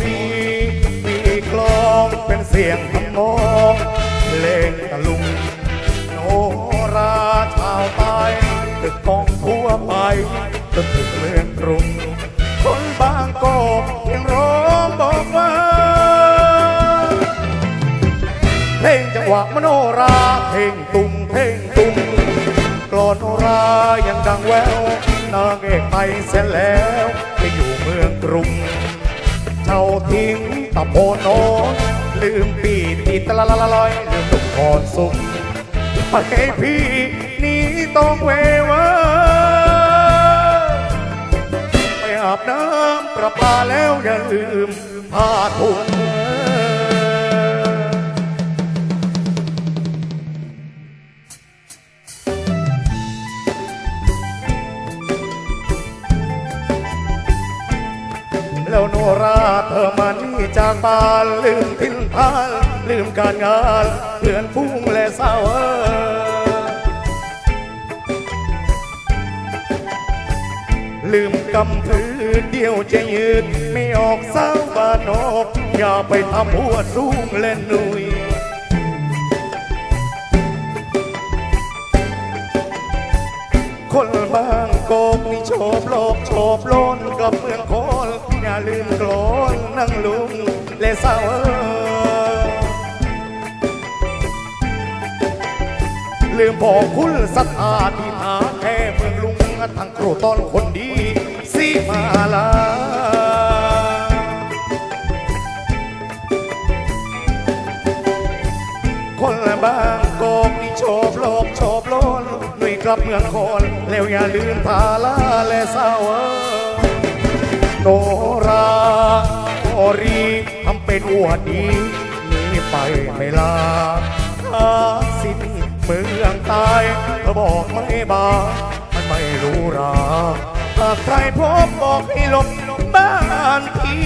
รีมีกลองเป็นเสียงทำนองเพลงตะลุงโนราชาวใต้ตึกกองทั่วไปจนถึงเมืองกรุง คนบางกอกยังร้องบอกว่าเพลงจังหวะมโนราเพลงตุงเพลงตุงกลอนโนรายังดังแววนางเอกไปเสียแล้วไปอยู่เมืองกรุง เจ้าทิ้งตะโพนโนลืมปีติตะละละละลอยลืมทุกพรสุขไปให้พี่นี้ต้องเววาไปอาบน้ำประปาแล้วอย่าลืมผ้าถุง เธอมานี่จากบ้านลืมทิ้นทานลืมการงานเพื่อนฟุ้งและเศร้าเออลืมกำพืชเดียวจะยืนไม่ออกสาวบ้านนอกอย่าไปทำหัวสูงเล่นหนุยคนบางกกนี่โฉบโลกโฉบโลนกับเมืองโคนอย่าลืมกลอ นนั่งลุงและเศร้าเอ่อลืมบอกคุณศรัทธาที่หาแค่เมืองลุงทางครูตอนคนดีสีมาลาคนละบางกอกนี่โฉบโลกโฉบโลนหนุ่ยกลับเมืองคอนแล้วอย่าลืมทาลาและเศร้าเอ่อโนรา อรีทำเป็นอวดดีหนีไปไม่ลาท้าสิ้นเมืองตายเธอบอกไม่บามันไม่รู้ราหากใครพบบอกให้หลบบ้านที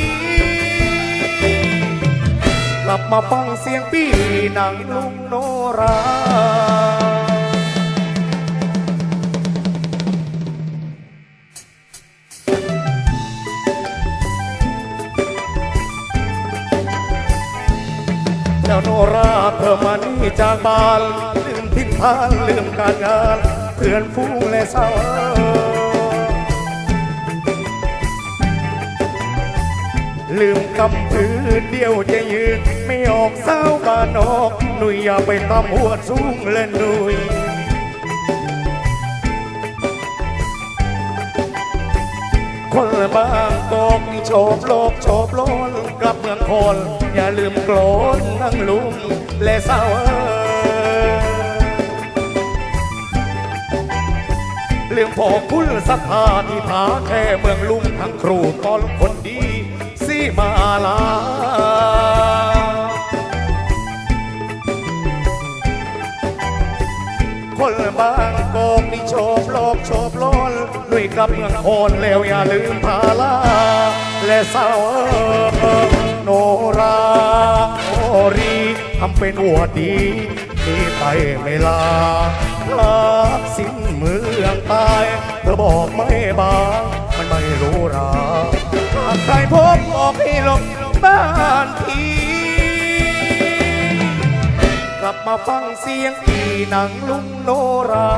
กลับมาฟังเสียงพี่นางลุงโนรา โนราเธอมานี่จากบ้านลืมทิ้งทานลืมการงานเพื่อนฟูงและเศร้าลืมกำพืชเดียวจะยืนไม่ออกเศร้าบ้านนอกหนุ่ยอย่าไปตำหัวสูงเล่นหนุ่ยคนบางกอกนี่โฉบโลกโฉบโล นกลับเมืองคนอย่าลืมโกรนนั่งลุงและเศร้าเอ่อเรื่องพอคุณศรัทธาที่ผาแค่เมืองลุงทั้งครูตอนคนดีสีมาลาคนบางกอกนี่โฉบโลกโฉบโลนด้วยกับเมืองโคนแล้วอย่าลืมพาลาและเศร้าเออ โนราโอรีทำเป็นหัวดีที่ไปไม่ลาลักสิ้นเมืองตายเธอบอกไม่บางมันไม่รู้ราหากใครพบบอกให้หลบบ้านทีกลับมาฟังเสียงอีหนังลุงโนรา